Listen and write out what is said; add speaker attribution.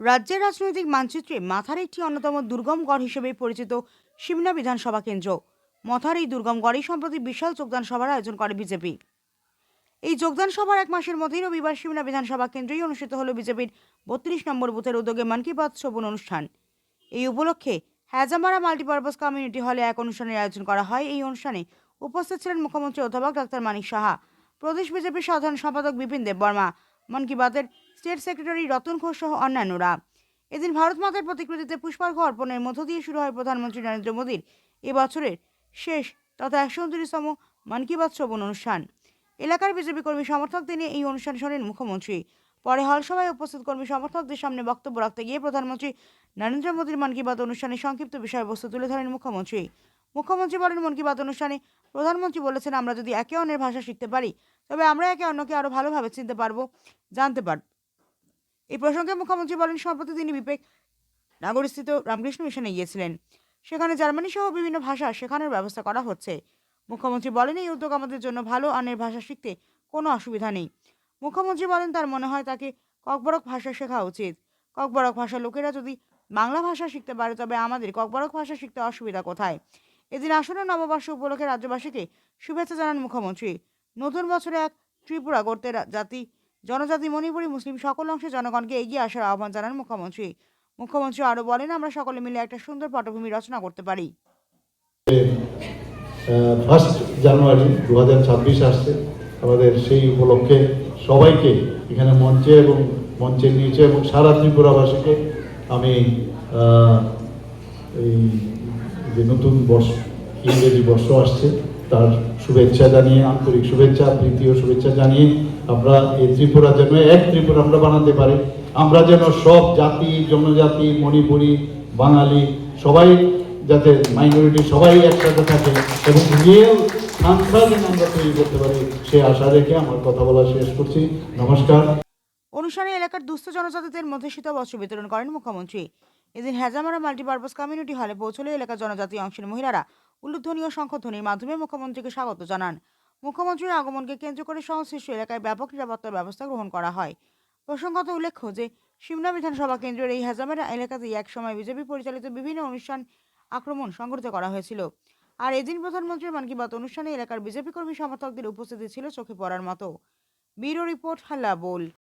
Speaker 1: রাজ্যের রাজনৈতিক মানচিত্রে মাথার একটি অন্যতম দুর্গম গড় হিসেবে পরিচিত সিমনা বিধানসভা কেন্দ্র। মথার এই দুর্গম গড়েই সম্প্রতি বিশাল যোগদান সভার আয়োজন করে বিজেপি। এই যোগদান সভার এক মাসের মধ্যেই রবিবার সিমনা বিধানসভা কেন্দ্রেই অনুষ্ঠিত হলো বিজেপির বত্রিশ নম্বর বুথের উদ্যোগে মন কি বাত শ্রবণ অনুষ্ঠান। এই উপলক্ষে হ্যাজামারা মাল্টিপারপাস কমিউনিটি হলে এক অনুষ্ঠানের আয়োজন করা হয়। এই অনুষ্ঠানে উপস্থিত ছিলেন মুখ্যমন্ত্রী অধ্যাপক ডাক্তার মানিক সাহা, প্রদেশ বিজেপির সাধারণ সম্পাদক বিপিন দেব বর্মা মন কি বাতের স্টেট সেক্রেটারি রতন ঘোষ সহ অন্যান্যরা। এদিন ভারত মাতার প্রতিকৃতিতে পুষ্পার্ঘ অর্পণের মধ্য দিয়ে শুরু হয় প্রধানমন্ত্রী নরেন্দ্র মোদীর এবছরের শেষ তথা একশো উনত্রিশতম মন কি বাত শ্রবণ অনুষ্ঠান। এলাকার বিজেপি কর্মী সমর্থকদের নিয়ে এই অনুষ্ঠান শোনেন মুখ্যমন্ত্রী। পরে হলসভায় উপস্থিত কর্মী সমর্থকদের সামনে বক্তব্য রাখতে গিয়ে প্রধানমন্ত্রী নরেন্দ্র মোদীর মন কি বাত অনুষ্ঠানে সংক্ষিপ্ত বিষয়বস্তু তুলে ধরেন মুখ্যমন্ত্রী। মুখ্যমন্ত্রী বলেন, মন কি বাত অনুষ্ঠানে প্রধানমন্ত্রী বলেছেন, আমরা যদি একে অন্যের ভাষা শিখতে পারি, তবে আমরা একে অন্যকে আরও ভালোভাবে চিনতে পারব, জানতে পারব এই প্রসঙ্গে মুখ্যমন্ত্রী বলেন সম্প্রতি তিনি বিবেক নাগরস্থিত রামকৃষ্ণ মিশনে গিয়েছিলেন। সেখানে জার্মানি সহ বিভিন্ন ভাষা শেখানোর ব্যবস্থা করা হচ্ছে। মুখ্যমন্ত্রী বলেন, এই উদ্যোগ আমাদের জন্য ভালো, অন্যের ভাষা শিখতে কোনো অসুবিধা নেই। মুখ্যমন্ত্রী বলেন, তার মনে হয় তাকে ককবরক ভাষা শেখা উচিত। ককবরক ভাষার লোকেরা যদি বাংলা ভাষা শিখতে পারে, তবে আমাদের ককবরক ভাষা শিখতে অসুবিধা কোথায়? এদিন আসন্ন নববর্ষ উপলক্ষে রাজ্যবাসীকে শুভেচ্ছা জানান মুখ্যমন্ত্রী। নতুন বছরে এক ত্রিপুরা গড়তে জাতি জনজাতি মণিপুরী মুসলিম সকল অংশের জনগণকে এগিয়ে আসার আহ্বান জানান মুখ্যমন্ত্রী। মুখ্যমন্ত্রী আরও বলেন, আমরা সকলে মিলে একটা সুন্দর পটভূমি রচনা করতে পারি।
Speaker 2: ফার্স্ট জানুয়ারি দু হাজার ছাব্বিশ আসছে। আমাদের সেই উপলক্ষে সবাইকে এখানে মঞ্চে এবং মঞ্চের নিচে এবং সারা ত্রিপুরাবাসীকে আমি এই যে নতুন বর্ষ, ইংরেজি বর্ষ আসছে। তার শুভেচ্ছা জানিয়ে, আন্তরিক শুভেচ্ছা প্রীতি শুভেচ্ছা জানিয়ে আমরা এই ত্রিপুরা যেন এক ত্রিপুরা আমরা বানাতে পারি। আমরা যেন সব জাতি, জনজাতি, মণিপুরি, বাঙালি সবাই যাতে মাইনরিটি সবাই একসাথে থাকে এবং রিয়েল সংখ্যা আমরা তৈরি করতে পারি, সে আশা রেখে আমার কথা বলা শেষ করছি। নমস্কার।
Speaker 1: অনুষ্ঠানে এলাকার দুস্থ জনজাতিদের মধ্যে শীতল বস্ত্র বিতরণ করেন মুখ্যমন্ত্রী। এদিন হ্যাজামারা মাল্টিপারপাস কমিউনিটি হলে পৌঁছলে এলাকার জনজাতি অংশের মহিলারা উল্লুধ্বনি ও শঙ্খধ্বনির মাধ্যমে মুখ্যমন্ত্রীকে স্বাগত জানান। মুখ্যমন্ত্রীর আগমনকে কেন্দ্র করে সংশ্লিষ্ট এলাকায় ব্যাপক নিরাপত্তার ব্যবস্থা গ্রহণ করা হয়। প্রসঙ্গত উল্লেখ্য যে সিমনা বিধানসভা কেন্দ্রের এই হ্যাজামারা এলাকাতেই একসময় বিজেপি পরিচালিত বিভিন্ন অনুষ্ঠান আক্রমণ সংঘটিত করা হয়েছিল। আর এদিন প্রধানমন্ত্রীর মন কি বাত অনুষ্ঠানে এলাকার বিজেপি কর্মী সমর্থকদের উপস্থিতি ছিল চোখে পড়ার মতো। ব্যুরো রিপোর্ট হাল্লা বোল।